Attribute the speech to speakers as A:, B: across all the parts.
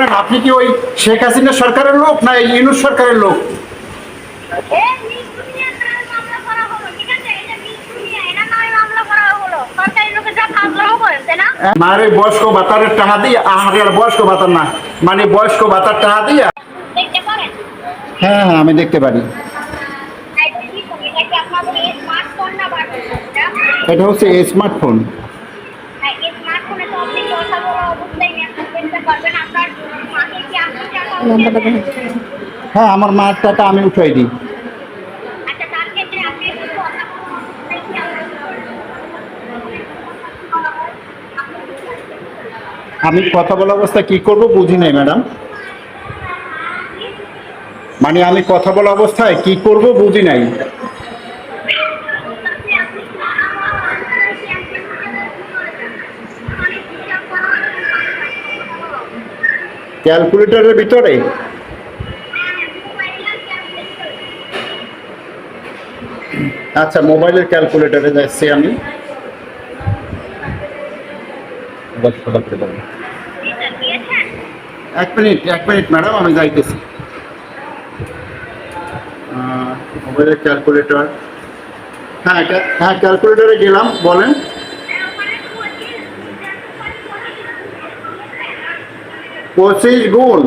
A: করেন? আপনি কি ওই শেখ হাসিনা সরকারের লোক না এই ইউনুস সরকারের লোক? মারে বয়স্ক ভাতারের টাকা দিয়ে আহারে আর বয়স্ক ভাতার না মানে বয়স্ক ভাতার টাকা দিয়ে। হ্যাঁ হ্যাঁ আমি দেখতে পারি।
B: এটা কি ফোন? হ্যাঁ
A: আমার মায়ের টাকা আমি উঠাই দিই। আমি কথা বলা অবস্থায় কি করব বুঝি নাই, ম্যাডাম মানে আমি কথা বলা অবস্থায় কি করব বুঝি নাই ক্যালকুলেটরের ভিতরে? আচ্ছা মোবাইলের ক্যালকুলেটরে যাচ্ছি আমি। এক মিনিট এক মিনিট ম্যাডাম, আমি যাইতেছি। মোবাইলের ক্যালকুলেটর। হ্যাঁ হ্যাঁ ক্যালকুলেটরে গেলাম, বলেন। পঁচিশ গুণ।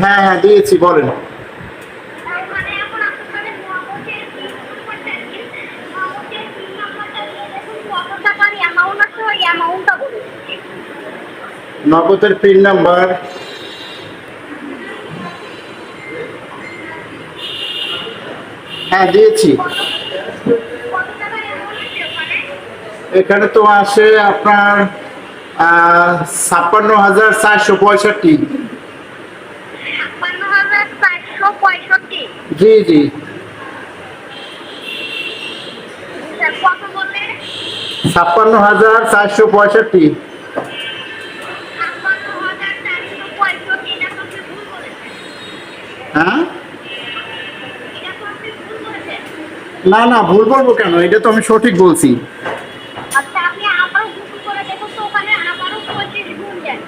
A: হ্যাঁ হ্যাঁ দিয়েছি বলেন। নগদের পিন নাম্বার। হ্যাঁ দিয়েছি। এখানে তো আসে আপনার ছাপ্পান্ন হাজার চারশো পঁয়ষট্টি। জি জি। ছাপ্পান্ন হাজার চারশো পঁয়ষট্টি।
B: ছাপ্পান্ন হাজার চারশো পঁয়ষট্টি
A: হ্যাঁ? না না ভুল বলব কেন? এটা তো আমি সঠিক বলছি
B: আচ্ছা আপনি আবারও গুগল করে দেখুন তো ওখানে আবারও পঁচিশ গুণ দেন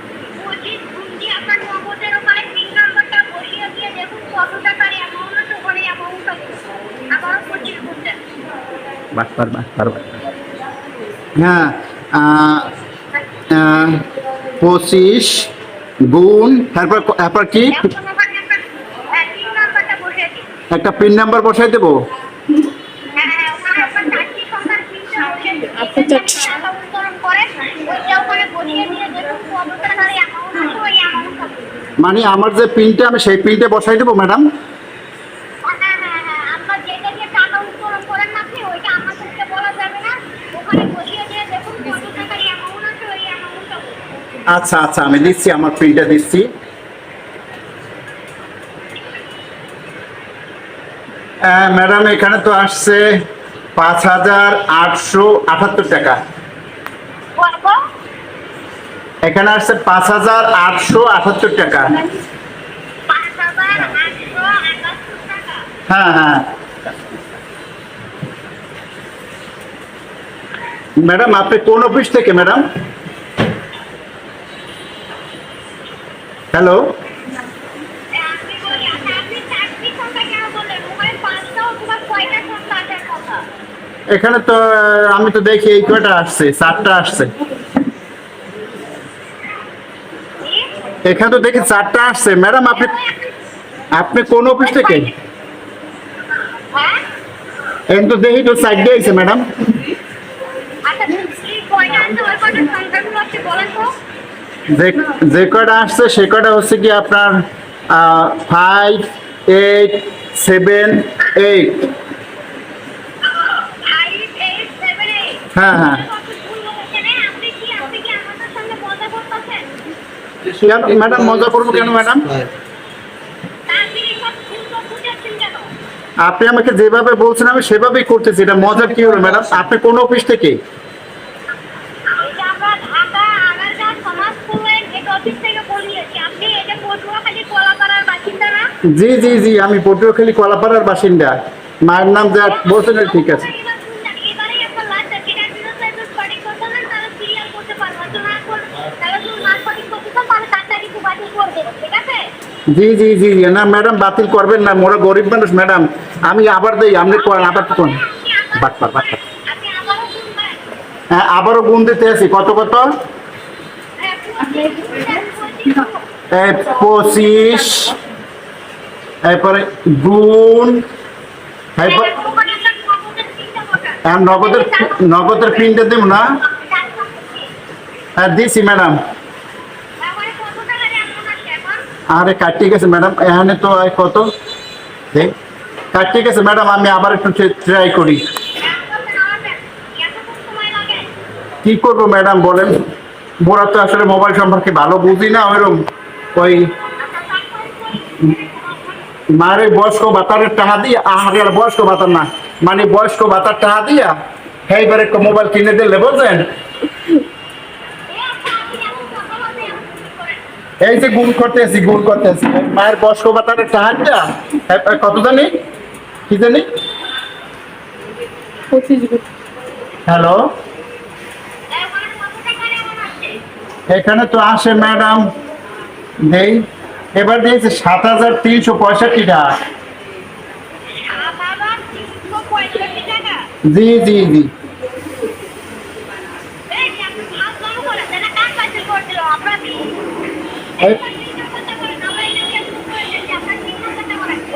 B: পঁচিশ গুণ দিয়ে আপনার নগদের ওখানে পিন নাম্বারটা বসিয়ে দিয়ে দেখুন কত টাকার অ্যামাউন্ট আছে ওখানে অ্যামাউন্টটা আবারও পঁচিশ গুণ দেন
A: বাটপার বাটপার হ্যাঁ পঁচিশ গুণ তারপর তারপর কি?
B: একটা পিন নাম্বারটা বসিয়ে দিন
A: একটা পিন নাম্বার বসাই দেবো?
B: ওই অ্যামাউন্টটা
A: মানে আমার যে পিনটা আমি সেই পিনটা বসাই দেবো ম্যাডাম
B: হ্যাঁ হ্যাঁ হ্যাঁ আপনার যেটা দিয়ে টাকা উত্তোলন করেন না আপনি ওইটা আমাদেরকে বলা যাবে না ওখানে বসিয়ে দিয়ে দেখুন কত টাকার অ্যামাউন্ট আছে ওই অ্যামাউন্টটা
A: আচ্ছা আচ্ছা আমি দিচ্ছি, আমার পিনটা দিচ্ছি। ম্যাডাম এখানে তো আসছে পাঁচ হাজার আটশো আটাত্তর টাকা। এখানে আসছে পাঁচ হাজার আটশো আটাত্তর টাকা। হ্যাঁ হ্যাঁ। ম্যাডাম আপনি কোন অফিস থেকে ম্যাডাম হ্যালো
B: আপনি বলি আচ্ছা আপনি চারটি সংখ্যা কেন বললেন ওখানে পাঁচটা অথবা ছয়টা সংখ্যা আসার কথা
A: এখানে তো আমি তো দেখি এই কয়টা আসছে, চারটা আসছে। এখানে তো দেখি চারটা আসছে। ম্যাডাম, আপনি আপনি কোন অফিস থেকে? এখন তো দেখি তো চারটে আইছে, ম্যাডাম।
B: আচ্ছা
A: যে কয়টা আসছে, সে কটা হচ্ছে কি আপনার ফাইভ এইট সেভেন এইট হ্যাঁ হ্যাঁ। ম্যাডাম, মজা করব কেন, ম্যাডাম?
B: আপনি
A: আমাকে যেভাবে বলছেন, আমি সেভাবেই করতেছি। এটা মজার কি হলো, ম্যাডাম? আপনি কোন অফিস থেকে? জি জি জি আমি পটুয়াখালী কলাপাড়ার বাসিন্দা। মায়ের নাম যা বলছেন ঠিক আছে। জি জি জি না ম্যাডাম বাতিল করবেন না মোরা গরিব মানুষ ম্যাডাম। আমি আবার দেই আপনি করেন আবার কোন বাটপার বাটপার হ্যাঁ আবারও গুণ দিতে আছি কত কত?
B: পঁচিশ।
A: এরপরে গুণ
B: হ্যাঁ, নগদের
A: আর নগদের নগদের প্রিন্টে দেব না হ্যাঁ দিছি ম্যাডাম? আরে কাটতে গেছে ম্যাডাম এখানে তো কত দেখ কাটতে গেছে ম্যাডাম আমি আবার একটু ট্রাই করি? কি করব ম্যাডাম বলেন মোরা তো আসলে মোবাইল সম্পর্কে ভালো বুঝি না ওইরকম ওই
B: আচ্ছা?
A: মারে বয়স্ক ভাতারের টাকা দিয়ে আহারে আর বয়স্ক ভাতার না মানে বয়স্ক বাতার টাকা দিয়া এইবার একটা মোবাইল কিনে দিলে
B: করেন?
A: এই যে গুণ করতে আছি গুণ করতে আছি মায়ের বয়স্ক ভাতারের টাকা দিয়া কত জানি? কি জানি? হ্যালো? এখানে তো আসে ম্যাডাম। দেই এবার দিয়েছে সাত হাজার তিনশো পঁয়ষট্টি টাকা। জি জি জি।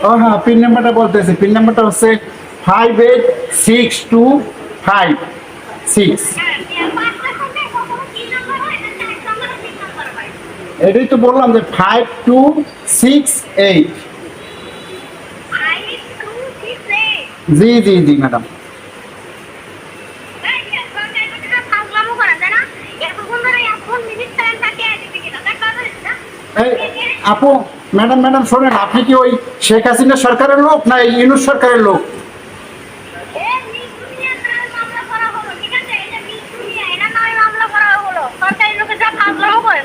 A: ও হ্যাঁ পিন নাম্বারটা বলতেছি পিন নাম্বারটা হচ্ছে five eight six two five six এটাই তো বললাম যে ফাইভ টু সিক্স এইট. জি জি জি ম্যাডাম আপু ম্যাডাম ম্যাডাম শোনেন আপনি কি ওই শেখ হাসিনা সরকারের লোক না ইউনুস সরকারের লোক
B: এ মিস দুনিয়ার নামে মামলা করা হলো, ঠিক আছে? এই যে মিস দুনিয়া, এনার নামে মামলা করা হলো। সরকারি লোকের যা ফাজলামো করেন, তাই না?
A: হ্যাঁ হ্যাঁ, হ্যাঁ, আপ-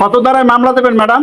A: কত দ্বারায় মামলা দেবেন ম্যাডাম?